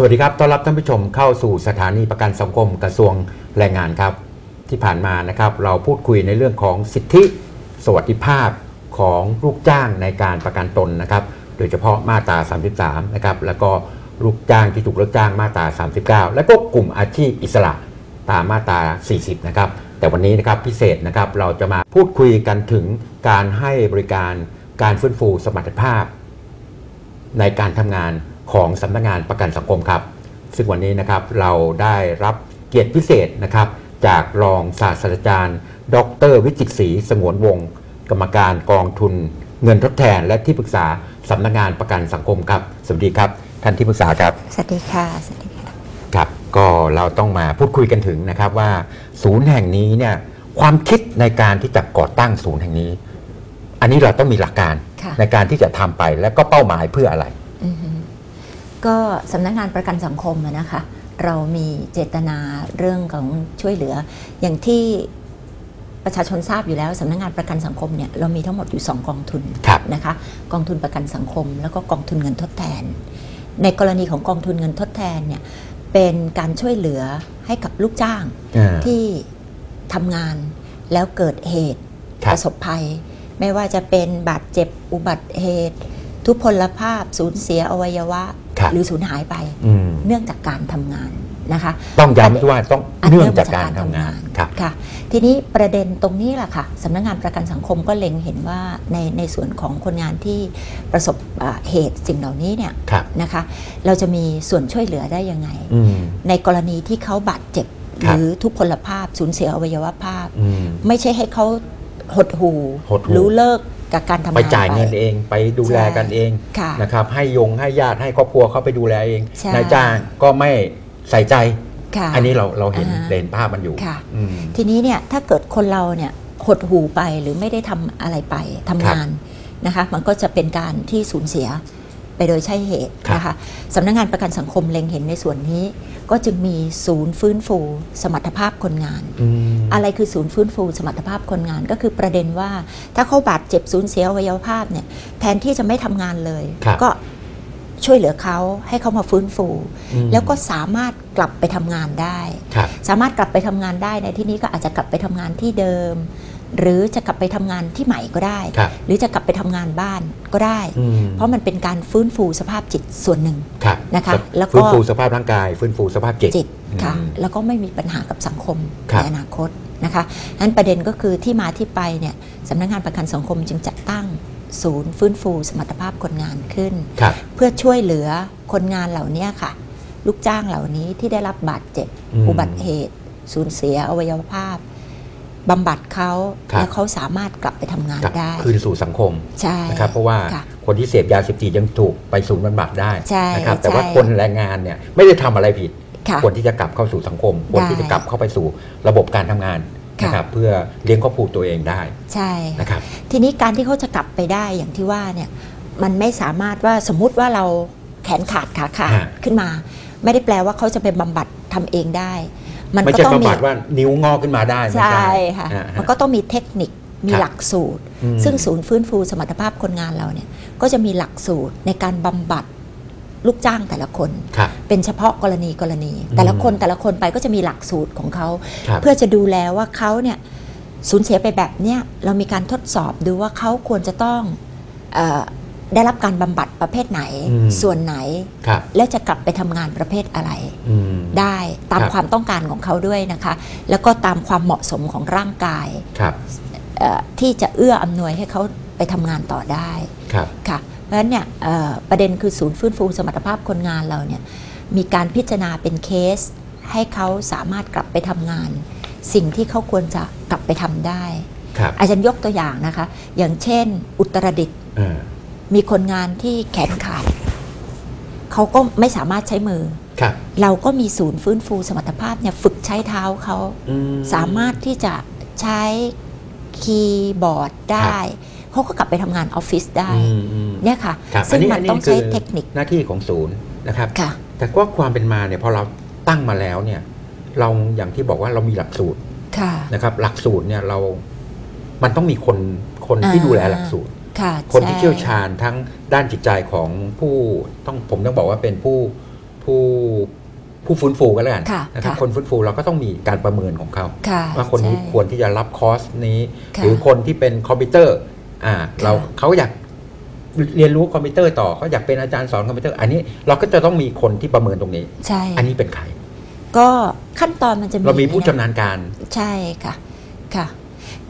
สวัสดีครับ ต้อนรับท่านผู้ชมเข้าสู่สถานีประกันสังคมกระทรวงแรงงานครับ ที่ผ่านมานะครับ เราพูดคุยในเรื่องของสิทธิสวัสดิภาพของลูกจ้างในการประกันตนนะครับ โดยเฉพาะมาตรา 33 นะครับ แล้วก็ลูกจ้างที่ถูกเลิกจ้างมาตรา 39 และก็กลุ่มอาชีพอิสระตามมาตรา 40 นะครับ แต่วันนี้นะครับพิเศษนะครับเราจะมาพูดคุยกันถึงการให้บริการการฟื้นฟูสมรรถภาพ ในการทำงาน ของสำนักงานประกันสังคมครับ ซึ่งวันนี้นะครับเราได้รับเกียรติพิเศษนะครับ จากรองศาสตราจารย์ ดร วิจิตรศรีสงวนวงศ์กรรมการกองทุน เงินทดแทน และที่ปรึกษาสำนักงานประกันสังคมครับ สวัสดีครับ ท่านที่ปรึกษาครับ สวัสดีค่ะสวัสดีค่ะครับก็เราต้องมาพูดคุยกันถึงนะครับว่า ศูนย์แห่งนี้เนี่ยความคิดในการที่จะก่อตั้งศูนย์แห่งนี้ อันนี้เราต้องมีหลักการค่ะในการที่จะทำไปและก็เป้าหมายเพื่ออะไร อือฮึ ก็สำนักงานประกันสังคมอะนะคะ เรามีเจตนาเรื่องของช่วยเหลือ อย่างที่ประชาชนทราบอยู่แล้วสำนักงานประกันสังคมเนี่ยเรามีทั้งหมดอยู่ 2 กองทุนครับนะคะ กองทุนประกันสังคม แล้วก็กองทุนเงินทดแทน ในกรณีของกองทุนเงินทดแทนเนี่ยเป็นการช่วยเหลือให้กับลูกจ้างอ่าที่ทำงานแล้วเกิดเหตุครับประสบภัย ไม่ว่าจะเป็นบาดเจ็บอุบัติเหตุ ทุพพลภาพสูญเสียอวัยวะครับ หรือสูญหายไปอืมเนื่องจากการทำงานนะคะ ต้องย้ำว่าต้องเนื่องจากการทำงานครับค่ะ ทีนี้ประเด็นตรงนี้แหละค่ะสำนักงานประกันสังคมก็เล็งเห็นว่าในในส่วนของคนงานที่ประสบอ่าเหตุสิ่งเหล่านี้เนี่ยครับนะคะ เราจะมีส่วนช่วยเหลือได้ยังไงอืมในกรณีที่เขาบาดเจ็บคหรับรือทุพพลภาพสูญเสียอวัยวะภาพอืมไม่ใช่ให้เขาหดหูหดหู่รู้เลิก กับการทำงานไปจ่ายเงินเองไปดูแลกันเองค่ะนะครับให้ยงให้ญาติให้ครอบครัวเขาไปดูแลเองใช่นายจ้างก็ไม่ใส่ใจค่ะอันนี้เราเราเห็นอ่าเลนภาพมันอยู่ค่ะอืมทีนี้เนี่ยถ้าเกิดคนเราเนี่ยหดหูไปหรือไม่ได้ทำอะไรไปทำงานนะคะ มันก็จะเป็นการที่สูญเสีย ไปโดยใช่เหตุครับนะคะสำนักงานประกันสังคมเล็งเห็นในส่วนนี้ ก็จึงมีศูนย์ฟื้นฟูสมรรถภาพคนงานอืมอะไรคือศูนย์ฟื้นฟูสมรรถภาพคนงาน ก็คือประเด็นว่า ถ้าเขาบาดเจ็บสูญเสียอวัยวะภาพเนี่ยแทนที่จะไม่ทำงานเลยครับก็ช่วยเหลือเขาให้เขามาฟื้นฟูอืมแล้วก็สามารถกลับไปทำงานได้ครับสามารถกลับไปทำงานได้ในที่นี้ก็อาจจะกลับไปทำงานที่เดิม หรือจะกลับไปทำงานที่ใหม่ก็ได้ครับหรือจะกลับไปทำงานบ้านก็ได้อืมเพราะมันเป็นการฟื้นฟูสภาพจิตส่วนหนึ่งครับนะคะฟื้แล้วก็ฟื้นฟูสภาพร่างกาย ฟื้นฟูสภาพจิตจิตค่ะอืมแล้วก็ไม่มีปัญหากับสังคมครับในอนาคตนะคะนั้นประเด็นก็คือที่มาที่ไปเนี่ยสำนักงานประกันสังคมจึงจัดตั้งศูนย์ฟื้นฟูสมรรถภาพคนงานขึ้นครับเพื่อช่วยเหลือคนงานเหล่านี้ค่ะ ลูกจ้างเหล่านี้ที่ได้รับบาดเจ็บอืมอุบัติเหตุ สูญเสียอวัยวะภาพ บำบัดเขาครับ แล้วเขาสามารถกลับไปทำงานกลับได้ คืนสู่สังคมใช่นะครับเพราะว่าค่ะคนที่เสพยาเสพติดยังถูกไปศูนย์บำบัดได้ใช่นะครับแต่ใช่ว่าคนแรงงานเนี่ยไม่ได้ทำอะไรผิด ค่ะควรที่จะกลับเข้าสู่สังคมควรที่จะกลับเข้าไปสู่ระบบการทำงานค่ะ นะครับเพื่อเลี้ยงครอบครัวตัวเองได้ใช่ นะครับ ทีนี้การที่เขาจะกลับไปได้อย่างที่ว่าเนี่ยมันไม่สามารถว่าสมมุติว่าเราแขนขาดขาขาดฮะขึ้นมา ไม่ได้แปลว่าเขาจะไปบำบัดทำเองได้ มันไม่ก็ใช่ต้องมีบำบัดว่านิ้วงอกขึ้นมาได้ไม่ใช่ใช่ค่ะ อ่าฮะมันก็ต้องมีเทคนิคมีครับหลักสูตร อืม ซึ่งศูนย์ฟื้นฟูสมรรถภาพคนงานเราเนี่ยก็จะมีหลักสูตรในการบำบัดลูกจ้างแต่ละคน ครับ เป็นเฉพาะกรณีกรณี แต่ละคนแต่ละคนไปก็จะมีหลักสูตรของเขา ครับเพื่อจะดูแลว่าเขาเนี่ยสูญเสียไปแบบเนี้ยเรามีการทดสอบดูว่าเขาควรจะต้องเออ ได้รับการบำบัดประเภทไหน อืม ส่วนไหน ครับ แล้วจะกลับไปทำงานประเภทอะไร อืม ได้ตามครับ ความต้องการของเขาด้วยนะคะ แล้วก็ตามความเหมาะสมของร่างกายครับ เอ่อที่จะเอื้ออำนวยให้เขาไปทำงานต่อได้ครับ ค่ะเพราะฉะนั้นเนี่ยเอ่อประเด็นคือศูนย์ฟื้นฟูสมรรถภาพคนงานเราเนี่ยมีการพิจารณาเป็นเคส ให้เขาสามารถกลับไปทำงาน สิ่งที่เขาควรจะกลับไปทำได้ ครับอาจารย์ยกตัวอย่างนะคะ อย่างเช่น อุตรดิตถ์ เออ มีคนงานที่แขนขาดเขาก็ไม่สามารถใช้มือครับเราก็มีศูนย์ฟื้นฟูสมรรถภาพเนี่ยฝึกใช้เท้าเขาอืสามารถที่จะใช้คีย์บอร์ดได้เขาก็กลับไปทำงานออฟฟิศได้อืมอืมเนี่ยค่ะครับซึ่งอัมันต้องใช้เทคนิคหน้าที่ของศูนย์นะครับค่ะแต่ว่าความเป็นมาเนี่ยพอเราตั้งมาแล้วเนี่ย เราอย่างที่บอกว่าเรามีหลักสูตรค่ะนะครับ หลักสูตรเนี่ยเรา มันต้องมีคนคนที่อ่าดูแลหลักสูตร ค่ะคนที่ใเชี่ยวชาญทั้งด้านจิตใจของผู้ต้องผมต้องบอกว่าเป็นผู้ผผู้ผู้ฟื้นฟูกันแล้วกันค่ะนะครับค่ะคนฟื้นฟูเราก็ต้องมีการประเมินของเขาค่ะว่าคนนี้ใช่ควรที่จะรับคอร์สนี้ค่ะหรือคนที่เป็นคอมพิวเตอร์อ่าเราเขาอยากเรียนรู้คอมพิวเตอร์ต่อเขาอยากเป็นอาจารย์สอนคอมพิวเตอร์ อันนี้เราก็จะต้องมีคนที่ประเมินตรงนี้ใช่อันนี้เป็นใครก็ขั้นตอนมันจะมีเรามีผู้นะชำนาญการใช่ค่ะค่ะ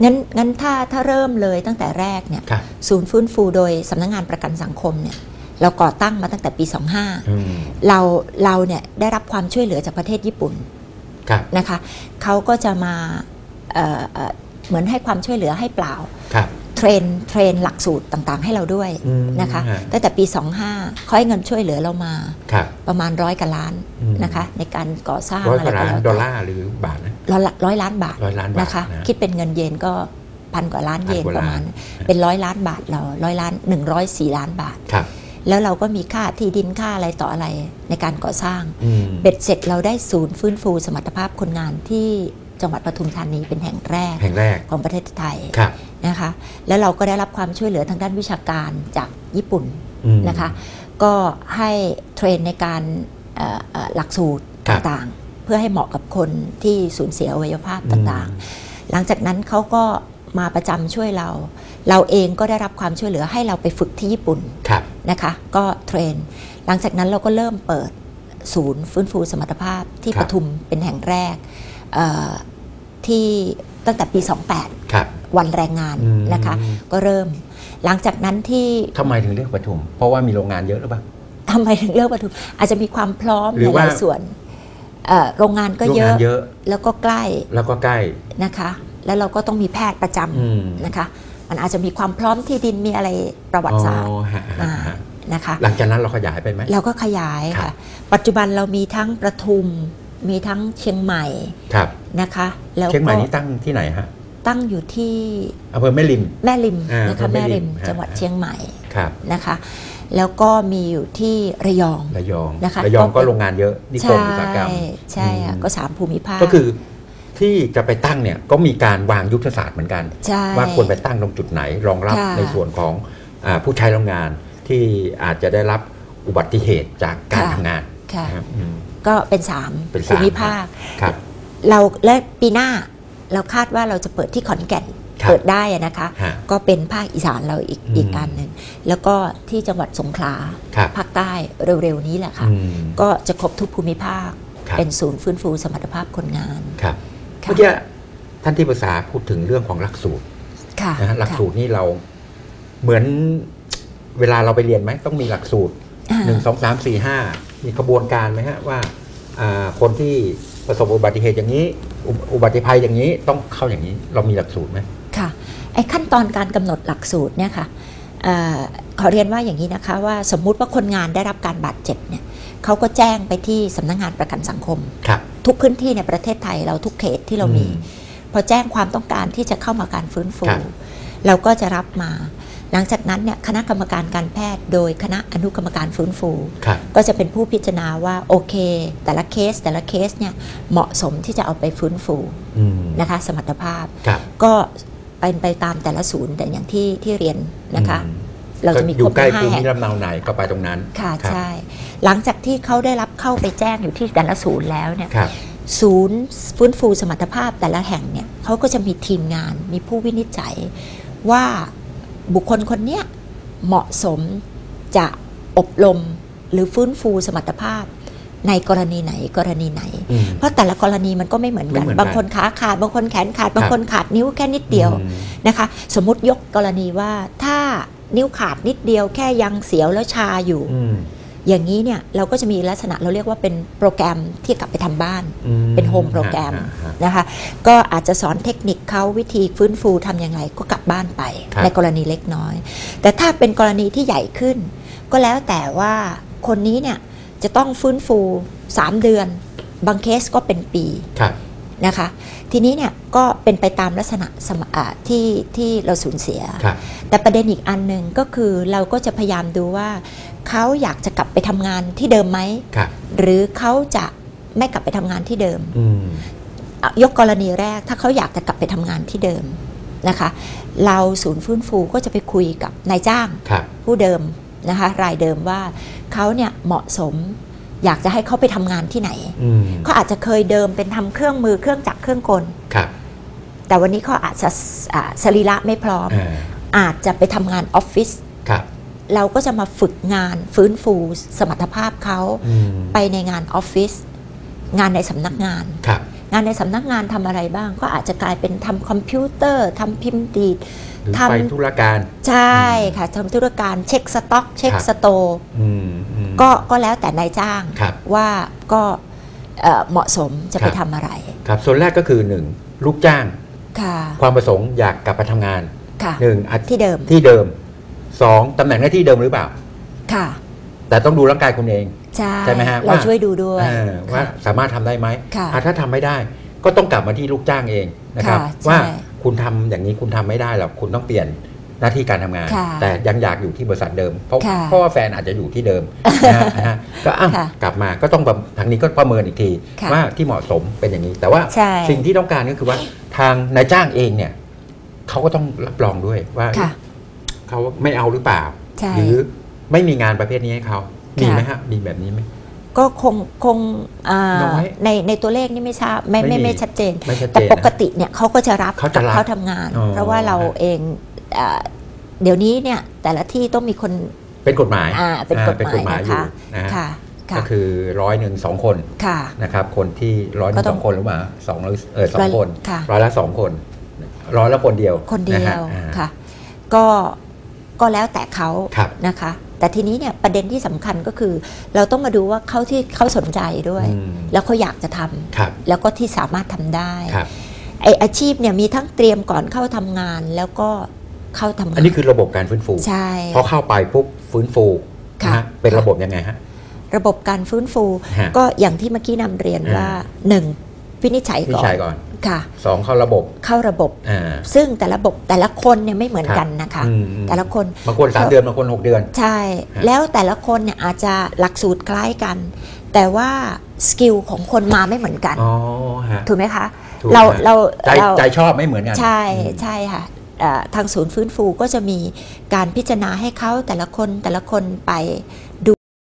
งั้นงั้นถ้าถ้าเริ่มเลยตั้งแต่แรกเนี่ยครับศูนย์ฟื้นฟูโดยสำนักงานประกันสังคมเนี่ยเราก่อตั้งมาตั้งแต่ปี 25อืมเราเราเนี่ยได้รับความช่วยเหลือจากประเทศญี่ปุ่นครับนะคะเขาก็จะมาเอ่อเอ่อเหมือนให้ความช่วยเหลือให้เปล่าครับเทรนเทรนหลักสูตรต่างๆ ให้เราด้วยอืมนะคะฮะตั้งแต่ปี 25เขาให้เงินช่วยเหลือเรามาครับประมาณร้อยกว่าล้านอืมนะคะในการก่อสร้างร้อยอะกไรว่าก็ล้านแล้วดอลแต่ลาร์หรือบาทนะ ร้อยละร้อยล้านบาทร้อยล้านบาทนะคะนะคิดเป็นเงินเยนก็พันกว่าล้านเยนพันกว่าประล้านมาณ เป็นร้อยล้านบาทเราร้อยล้านหนึ่งร้อยสี่ล้านบาทครับแล้วเราก็มีค่าที่ดินค่าอะไรต่ออะไรในการก่อสร้างอืมเบ็ดเสร็จเราได้ศูนย์ฟื้นฟูสมรรถภาพคนงานที่จังหวัดปทุมธานีเป็นแห่งแรกแห่งแรกของประเทศไทยครับนะคะ แล้วเราก็ได้รับความช่วยเหลือทางด้านวิชาการจากญี่ปุ่นอืมนะคะ ก็ให้เทรนในการเอ่อเอ่อหลักสูตรครับต่างๆเพื่อให้เหมาะกับคนที่สูญเสียอวัยวะภาพต่างๆ หลังจากนั้นเขาก็มาประจำช่วยเรา เราเองก็ได้รับความช่วยเหลือให้เราไปฝึกที่ญี่ปุ่นครับนะคะ ก็เทรน หลังจากนั้นเราก็เริ่มเปิดศูนย์ฟื้นฟูสมรรถภาพที่ครัปบทุมเป็นแห่งแรกเอ่อที่ตั้งแต่ปี 28ครับวันแรงงานอืมนะคะ ก็เริ่ม หลังจากนั้นที่ทำไมถึงเลือกปทุม เพราะว่ามีโรงงานเยอะหรือเปล่าทำไมถึงเลือกปทุม อาจจะมีความพร้อมหรืในอหว่าลายส่วนเอ่อ โรงงานก็โรงเยงาอะนเยอะ แล้วก็ใกล้ แล้วก็ใกล้นะคะ แล้วเราก็ต้องมีแพทย์ประจอืมำนะคะ มันอาจจะมีความพร้อมที่ดินมีอะไรประวัติศาสตร์อ๋อฮะฮะมาฮะนะคะหลังจากนั้นเราขยายไปไหมเราก็ขยายครัค่ะบปัจจุบันเรามีทั้งประทุม มีทั้งเชียงใหม่ครับนะคะ แล้วเชียงใหม่ก็นี้ตั้งที่ไหนฮะตั้งอยู่ที่อำเภอแม่ริม แม่ริมอ่านะคะอำเภอแม่แม่ริริมมฮะจังหวัดเชียงใหม่ครับนะคะ แล้วก็มีอยู่ที่ระยองระยองนะคะระยองก็ก็เป็นโรงงานเยอะนิคมอุตสาหกรรม ใช่ค่ะอืมก็สามภูมิภาคก็คือที่จะไปตั้งเนี่ยก็มีการวางยุทธศาสตร์เหมือนกันใช่ว่าควรไปตั้งตรงจุดไหนรองรับค่ะในส่วนของอาผู้ใช้แรงงานที่อาจจะได้รับอุบัติเหตุจากการทำงานค่ะนะครับอืมก็เป็นสามเป็นภูสามมิภาคครับเราและปีหน้าเราคาดว่าเราจะเปิดที่ขอนแก่นครับ เปิดได้อะนะคะฮะก็เป็นภาคอีสานเราอีกอืมอีกอันหนึ่งแล้วก็ที่จังหวัดสงขลาครับภาคใต้เร็วๆนี้แหละค่ะอืมก็จะครบทุกภูมิภาคครับเป็นศูนย์ฟื้นฟูสมรรถภาพคนงานครับค่ะเมื่อกี้ท่านที่ปรึกษาพูดถึงเรื่องของหลักสูตรค่ะนะฮะหลักค่ะสูตรนี่เราเหมือนเวลาเราไปเรียนไหมต้องมีหลักสูตรอ่าหนึ่งสองสามสี่ห้ามีกระบวนการไหมฮะว่าอ่าคนที่ประสบอุบัติเหตุอย่างนี้อุอุบัติภัยอย่างนี้ต้องเข้าอย่างนี้ เรามีหลักสูตรไหม ค่ะไอ้ขั้นตอนการกำหนดหลักสูตรเนี่ยค่ะเอ่อขอเรียนว่าอย่างนี้นะคะว่าสมมุติว่าคนงานได้รับการบาดเจ็บเนี่ยเขาก็แจ้งไปที่สำนักงานประกันสังคมครับทุกพื้นที่ในประเทศไทยเราทุกเขตที่เรามีอืมพอแจ้งความต้องการที่จะเข้ามาการฟื้นฟูครับเราก็จะรับมา หลังจากนั้นเนี่ยคณะกรรมการการแพทย์ โดยคณะอนุกรรมการฟื้นฟูครับก็จะเป็นผู้พิจารณาว่าโอเค แต่ละเคสแต่ละเคสเนี่ยเหมาะสมที่จะเอาไปฟื้นฟูอืมนะคะ สมรรถภาพครับก็ เป็นไปตามแต่ละศูนย์แต่อย่างที่ที่เรียนนะคะอืมเราจะมีอครยู่บใกล้ทั้งภูห้าแห่มิงลำเนาไหนก็ไปตรงนั้น ค่ะรับใช่ หลังจากที่เขาได้รับเข้าไปแจ้งอยู่ที่แต่ละศูนย์แล้วเนี่ยครับศูนย์ฟื้นฟูสมรรถภาพแต่ละแห่งเนี่ยเขาก็จะมีทีมงานมีผู้วินิจฉัยว่าบุคคลคนเนี้ยเหมาะสมจะอบรมหรือฟื้นฟูสมรรถภาพ ในกรณีไหนกรณีไหนอืมเพราะแต่ละกรณีมันก็ไม่เหมือนกันไม่เหมือนกัน บางคนขาขาด บางคนแขนขาด บางคนขาดนิ้วแค่นิดเดียวอืมนะคะ สมมติยกกรณีว่าถ้านิ้วขาดนิดเดียวแค่ยังเสียวแล้วชาอยู่อืมอย่างนี้เนี่ยเราก็จะมีลักษณะเราเรียกว่าเป็นโปรแกรมที่กลับไปทำบ้านอืมเป็นโฮมโปรแกรมฮะฮะนะคะก็อาจจะสอนเทคนิคเขาวิธีฟื้นฟูทำยังไงก็กลับบ้านไปครับในกรณีเล็กน้อย แต่ถ้าเป็นกรณีที่ใหญ่ขึ้น ก็แล้วแต่ว่าคนนี้เนี่ย จะต้องฟื้นฟู 3 เดือน บางเคสก็เป็นปีครับนะคะ ทีนี้เนี่ยก็เป็นไปตามลักษณะสมอ่าที่ที่เราสูญเสียครับแต่ประเด็นอีกอันหนึ่งก็คือเราก็จะพยายามดูว่าเขาอยากจะกลับไปทำงานที่เดิมไหมครับหรือเขาจะไม่กลับไปทำงานที่เดิมอืมอะยกกรณีแรกถ้าเขาอยากจะกลับไปทำงานที่เดิมนะคะ เราศูนย์ฟื้นฟูก็จะไปคุยกับนายจ้างครับผู้เดิม นะคะรายเดิมว่าเขาเนี่ยเหมาะสมอยากจะให้เขาไปทำงานที่ไหนอืมเขาอาจจะเคยเดิมเป็นทำเครื่องมือเครื่องจักรเครื่องกลครับแต่วันนี้เขาอาจจะอ่าสรีระไม่พร้อมอ่าอาจจะไปทำงานออฟฟิศครับเราก็จะมาฝึกงานฟื้นฟูสมรรถภาพเขาอืมไปในงานออฟฟิศงานในสำนักงานครับงานในสำนักงานทำอะไรบ้าง ก็อาจจะกลายเป็นทำคอมพิวเตอร์ทำพิมพ์ดีดหรือทำไปธุรการ ใช่ค่ะทำธุรการเช็คสต็อก เช็คครับสโตร์อืมอืมก็ก็แล้วแต่นายจ้างครับว่าก็เอ่อเหมาะสมจะไปครับทำอะไร ครับส่วนแรกก็คือหนึ่งลูกจ้างค่ะความประสงค์อยากกลับมาทำงานค่ะหนึ่งอาที่เดิมที่เดิมสองตำแหน่งหน้าที่เดิมหรือเปล่า ค่ะ แต่ต้องดูร่างกายคุณเองใช่ใช่ไหมฮะเราว่าช่วยดูด้วยเออว่าค่ะสามารถทำได้ไหมค่ะอะถ้าทำไม่ได้ ก็ต้องกลับมาที่ลูกจ้างเองนะครับค่ะใช่ว่า คุณทำอย่างนี้คุณทำไม่ได้หรอกคุณต้องเปลี่ยนหน้าที่การทำงานค่ะแต่ยังอยากอยู่ที่บริษัทเดิม เพราะค่ะเพราะว่าแฟนอาจจะอยู่ที่เดิมนะฮะนะฮะก็อะค่ะกลับมาก็ต้องประทางนี้ก็ประเมินอีกทีค่ะว่าที่เหมาะสมเป็นอย่างนี้ แต่ว่าใช่สิ่งที่ต้องการก็คือว่าทางนายจ้างเองเนี่ยเขาก็ต้องรับรองด้วยว่าค่ะเขาไม่เอาหรือเปล่าใช่หรือไม่มีงานประเภทนี้ให้เขามีค่ะไหมฮะมีแบบนี้ไหม ก็คงคงอ่าน้อยในในตัวเลขนี่ไม่ทราบไม่ไม่ไม่มีไม่ชัดเจนไม่ชัดเจแต่นปนะกติเนี่ยเขาก็จะรับเขาจะรับเขาทำงานอ๋อเพราะว่าเราเองอ่าเดี๋ยวนี้เนี่ยแต่ละที่ต้องมีคนเป็นกฎหมายอ่าเป็นอ่ากฎเป็นหกมาฎยหมายนะอยู่คะนะฮะค่ะค่ะก็คือร้อยหนึ่งสองคนค่ะนะครับคนที่ร้อยหก็นึ่งต้สององคนหรือเปล่าสองร้อยเออสองร้อยคนค่ะร้อยละสองคนร้อยละคนเดียวคนเดีะยฮะวอ่าค่ะก็ก็แล้วแต่เขาครับนะคะ แต่ทีนี้เนี่ยประเด็นที่สำคัญก็คือ เราต้องมาดูว่าเขาที่เขาสนใจด้วยอืมแล้วเขาอยากจะทำครับแล้วก็ที่สามารถทำได้ครับไออาชีพเนี่ยมีทั้งเตรียมก่อนเข้าทำงาน แล้วก็เข้าทำงานอันนี้คือระบบการฟื้นฟูใช่พอเข้าไปปุ๊บฟื้นฟูค่ะนะฮะเป็นค่ะระบบยังไงฮะระบบการฟื้นฟูฮะก็อย่างที่เมื่อกี้นำเรียนอ่าว่าหนึ่ง วินิจฉัยวิก่อนจัยก่อนค่ะ สองเข้าระบบเข้าระบบ อ่า ซึ่งแต่ละระบบแต่ละคนเนี่ยไม่เหมือนครับกันนะคะ อืมอืม แต่ละคน บางคนสามเดือนบางคนหกเดือน ใช่ ฮะ แล้วแต่ละคนเนี่ยอาจจะหลักสูตรคล้ายกัน แต่ว่าสกิลของคนมาไม่เหมือนกัน อ๋อฮะถูกไหมคะ ถูกเราฮะเราใจเราใจชอบไม่เหมือนกันใช่อืม ใช่ค่ะเอ่อทางศูนย์ฟื้นฟูก็จะมีการพิจารณาให้เขาแต่ละคนแต่ละคนไป